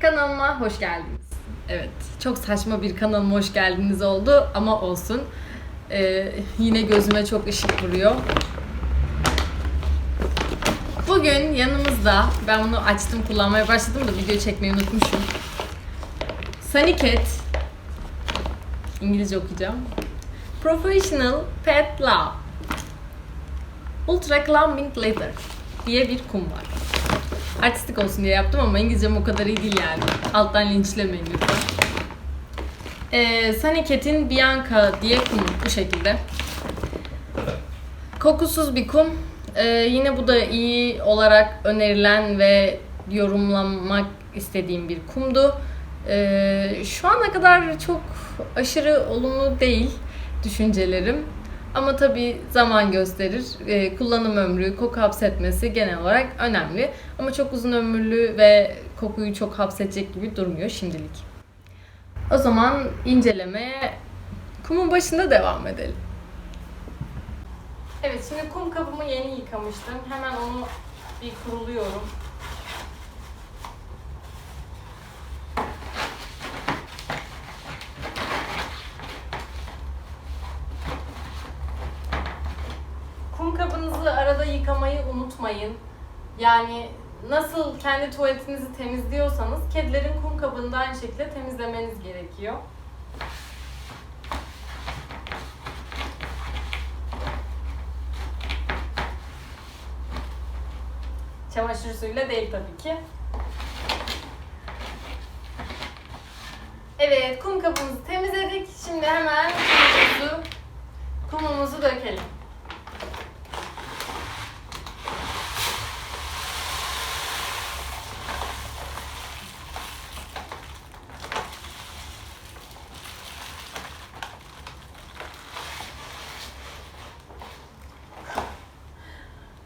Kanalıma hoş geldiniz. Evet, çok saçma bir kanalıma hoş geldiniz oldu ama olsun. Ee, yine gözüme çok ışık vuruyor. Bugün yanımızda, ben bunu açtım kullanmaya başladım da video çekmeyi unutmuşum. Saniket, İngilizce okuyacağım. Professional Pet Lab Ultra Clumping Leather diye bir kum var. Artistik olsun diye yaptım ama İngilizcem o kadar iyi değil yani. Alttan linçlemeyin lütfen. Ee, Saniket'in Bianca diye kum bu şekilde. Kokusuz bir kum. Ee, yine bu da iyi olarak önerilen ve yorumlamak istediğim bir kumdu. Ee, şu ana kadar çok aşırı olumlu değil düşüncelerim. Ama tabi zaman gösterir. Ee, kullanım ömrü, koku hapsetmesi genel olarak önemli. Ama çok uzun ömürlü ve kokuyu çok hapsedecek gibi durmuyor şimdilik. O zaman incelemeye kumun başında devam edelim. Evet şimdi kum kabımı yeni yıkamıştım. Hemen onu bir kuruluyorum. Kum kabınızı arada yıkamayı unutmayın. Yani nasıl kendi tuvaletinizi temizliyorsanız kedilerin kum kabını da aynı şekilde temizlemeniz gerekiyor. Çamaşır suyuyla değil tabii ki. Evet, kum kabımızı temizledik. Şimdi hemen kumumuzu, kumumuzu dökelim.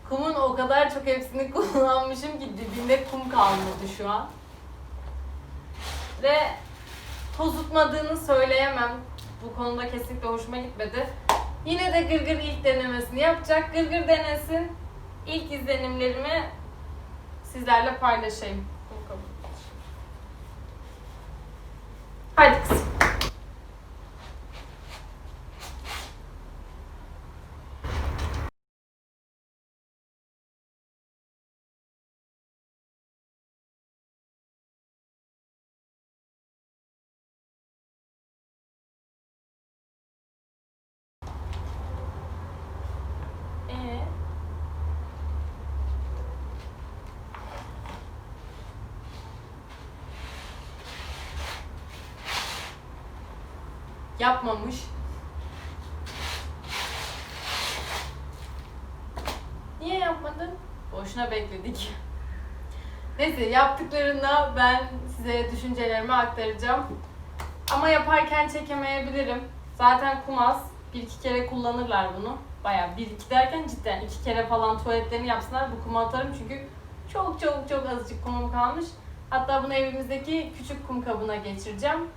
Kumun o kadar çok hepsini kullanmışım ki dibinde kum kalmadı şu an. Ve tozutmadığını söyleyemem. Bu konuda kesinlikle hoşuma gitmedi. Yine de Gırgır ilk denemesini yapacak. Gırgır denesin. İlk izlenimlerimi sizlerle paylaşayım. Hadi kızım. Ee? Yapmamış. Niye yapmadın? Boşuna bekledik. Neyse yaptıklarında ben size düşüncelerimi aktaracağım. Ama yaparken çekemeyebilirim. Zaten kumaz. Bir iki kere kullanırlar bunu. Baya bir iki derken cidden iki kere falan tuvaletlerini yapsınlar bu kumu atarım çünkü çok çok çok azıcık kumum kalmış. Hatta bunu evimizdeki küçük kum kabına geçireceğim.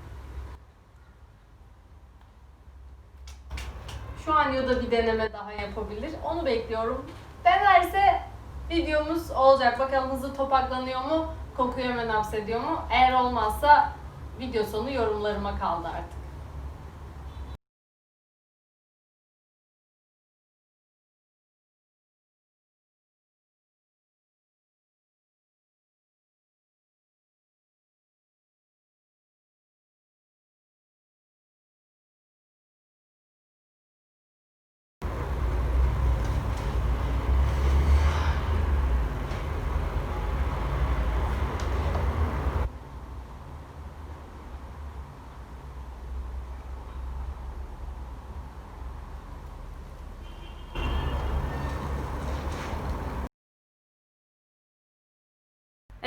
Şu an Yoda bir deneme daha yapabilir. Onu bekliyorum. Denerse videomuz olacak. Bakalım hızlı topaklanıyor mu? Kokuyu hemen hapsediyor mu? Eğer olmazsa video sonu yorumlarıma kaldı artık.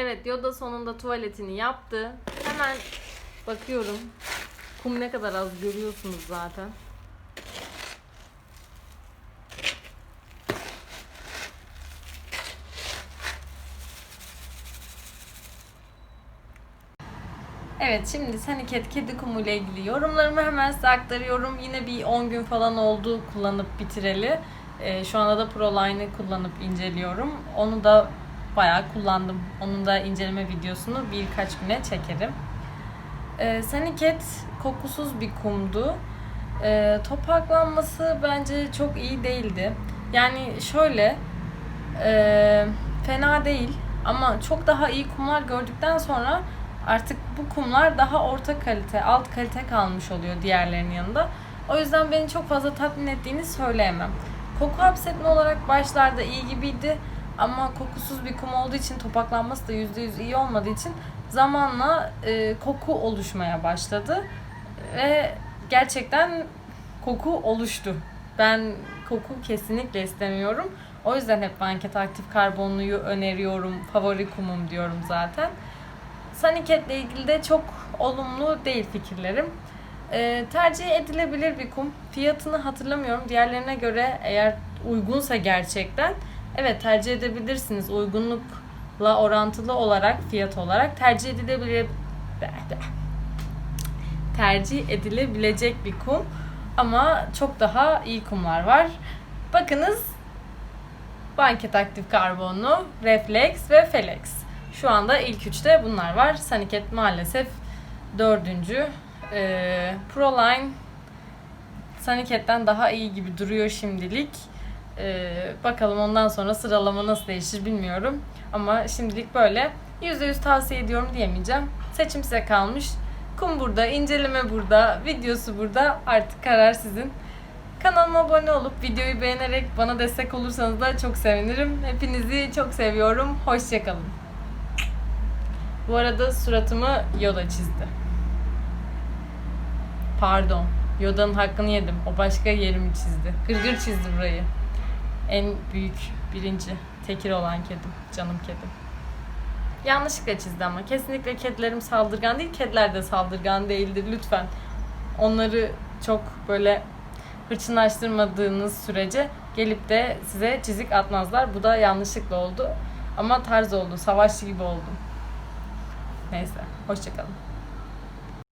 Evet Yoda sonunda tuvaletini yaptı. Hemen bakıyorum. Kum ne kadar az görüyorsunuz zaten. Evet şimdi Saniket kedi kumu ile ilgili yorumlarımı hemen size aktarıyorum. Yine bir 10 gün falan oldu kullanıp bitireli. Ee, şu anda da Proline'ı kullanıp inceliyorum. Onu da bayağı kullandım. Onun da inceleme videosunu birkaç güne çekerim. Ee, Saniket kokusuz bir kumdu. Ee, topraklanması bence çok iyi değildi. Yani şöyle e, fena değil ama çok daha iyi kumlar gördükten sonra artık bu kumlar daha orta kalite, alt kalite kalmış oluyor diğerlerinin yanında. O yüzden beni çok fazla tatmin ettiğini söyleyemem. Koku hapsetme olarak başlarda iyi gibiydi ama kokusuz bir kum olduğu için topaklanması da %100 iyi olmadığı için zamanla e, koku oluşmaya başladı ve gerçekten koku oluştu. Ben koku kesinlikle istemiyorum. O yüzden hep banket aktif karbonluyu öneriyorum. Favori kumum diyorum zaten. Saniket ile ilgili de çok olumlu değil fikirlerim. Ee, tercih edilebilir bir kum. Fiyatını hatırlamıyorum. Diğerlerine göre eğer uygunsa gerçekten evet tercih edebilirsiniz. Uygunlukla orantılı olarak fiyat olarak tercih edilebilir tercih edilebilecek bir kum. Ama çok daha iyi kumlar var. Bakınız Banket aktif karbonlu, Reflex ve Felex. Şu anda ilk üçte bunlar var. Saniket maalesef dördüncü. Ee, Proline Saniket'ten daha iyi gibi duruyor şimdilik. Ee, bakalım ondan sonra sıralama nasıl değişir bilmiyorum. Ama şimdilik böyle. %100 tavsiye ediyorum diyemeyeceğim. Seçim size kalmış. Kum burada, inceleme burada, videosu burada. Artık karar sizin. Kanalıma abone olup videoyu beğenerek bana destek olursanız da çok sevinirim. Hepinizi çok seviyorum. Hoşçakalın. Bu arada suratımı Yoda çizdi. Pardon. Yoda'nın hakkını yedim. O başka yerimi çizdi. Gırgır çizdi burayı. En büyük, birinci, tekir olan kedim. Canım kedim. Yanlışlıkla çizdi ama. Kesinlikle kedilerim saldırgan değil. Kediler de saldırgan değildir. Lütfen. Onları çok böyle hırçınlaştırmadığınız sürece gelip de size çizik atmazlar. Bu da yanlışlıkla oldu. Ama tarz oldu. Savaşçı gibi oldum. Neyse. Hoşçakalın.